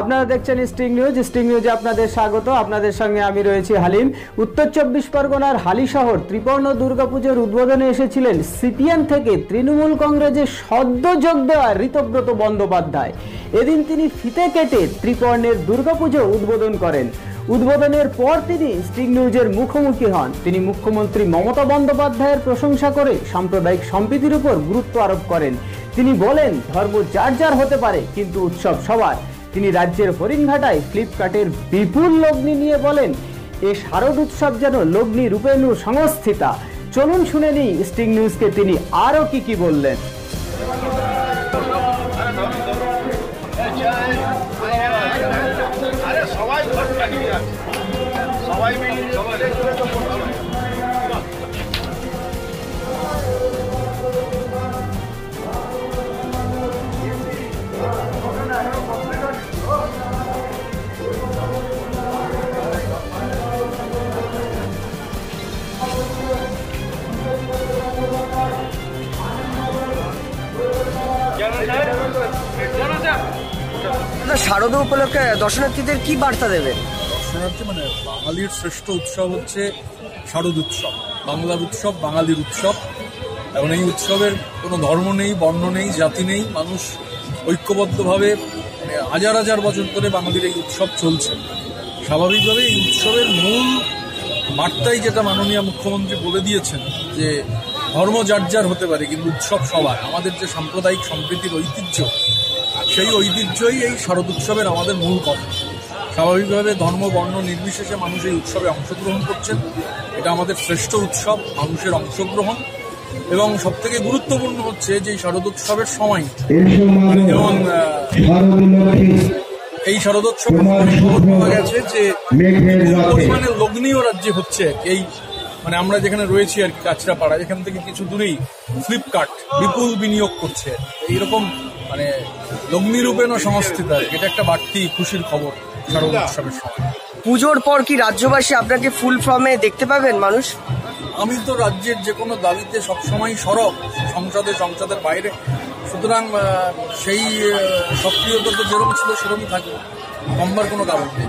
আপনারা দেখছেন sting news sting নিউজে আপনাদের স্বাগত। আপনাদের সঙ্গে আমি রয়েছি হালিম। উত্তর চব্বিশ পরগনার হালি শহর ত্রিপর্ণ দুর্গাপুজোর উদ্বোধনে এসেছিলেন সিপিএম থেকে তৃণমূল কংগ্রেসের সদ্য যোগ দেওয়া ঋতব্রত বন্দ্যোপাধ্যায়। এদিন তিনি ফিতে কেটে ত্রিপর্ণের দুর্গাপুজো উদ্বোধন করেন। উদ্বোধনের পর তিনি স্টিং নিউজের মুখোমুখি হন। তিনি মুখ্যমন্ত্রী মমতা বন্দ্যোপাধ্যায়ের প্রশংসা করে সাম্প্রদায়িক সম্প্রীতির উপর গুরুত্ব আরোপ করেন। তিনি বলেন, ধর্ম যার যার হতে পারে, কিন্তু উৎসব সবার। তিনি রাজ্যের হরিণঘাটায় ফ্লিপকার্টের বিপুল লগ্নি নিয়ে বলেন, এ শারদ উৎসব যেন লগ্নি রূপেণু সংস্থিতা। চলুন শুনে নিই স্টিং নিউজকে তিনি আরও কি কি বললেন। সবাই না শারদ উপলক্ষে দর্শনার্থীদের কি বার্তা দেবেন? দর্শনার্থী মানে বাঙালির শ্রেষ্ঠ উৎসব হচ্ছে শারদ উৎসব। বাংলার উৎসব, বাঙালির উৎসব। এবং এই উৎসবের কোনো ধর্ম নেই, বর্ণ নেই, জাতি নেই। মানুষ ঐক্যবদ্ধভাবে মানে হাজার হাজার বছর ধরে বাঙালির এই উৎসব চলছে। স্বাভাবিকভাবে এই উৎসবের মূল বার্তাই যেটা মাননীয় মুখ্যমন্ত্রী বলে দিয়েছেন, যে ধর্ম যার হতে পারে, কিন্তু উৎসব সবার। আমাদের যে সাম্প্রদায়িক সম্প্রীতির ঐতিহ্য সেই ঐতিহ্যই এই শারদ উৎসবের আমাদের মূল কথা। স্বাভাবিকভাবে ধর্ম বর্ণ নির্বিশেষে মানুষ এই উৎসবে অংশগ্রহণ করছেন। এটা আমাদের শ্রেষ্ঠ উৎসব মানুষের অংশগ্রহণ। এবং সব থেকে গুরুত্বপূর্ণ হচ্ছে যে এই শারদ উৎসবের সময় মানে যেমন এই শারদোৎসবে পাওয়া গেছে যে পরিমাণে লগ্নিও রাজ্যে হচ্ছে এই মানে আমরা যেখানে রয়েছি আর কি কাছড়াপাড়া এখান থেকে কিছু দূরেই ফ্লিপকার্ট বিপুল বিনিয়োগ করছে। এইরকম মানে লগ্নিরূপেণ সংস্থিত। এটা একটা বাড়তি খুশির খবর শারদ উৎসবের সময়। পুজোর পর কি রাজ্যবাসী আপনাকে ফুল ফর্মে দেখতে পাবেন মানুষ? আমি তো রাজ্যের যে কোনো দাবিতে সবসময় সরব সংসদে সংসদের বাইরে। সুতরাং সেই সক্রিয়তা তো যেরকম ছিল সেরকমই থাকবে। কমবার কোনো কারণ নেই।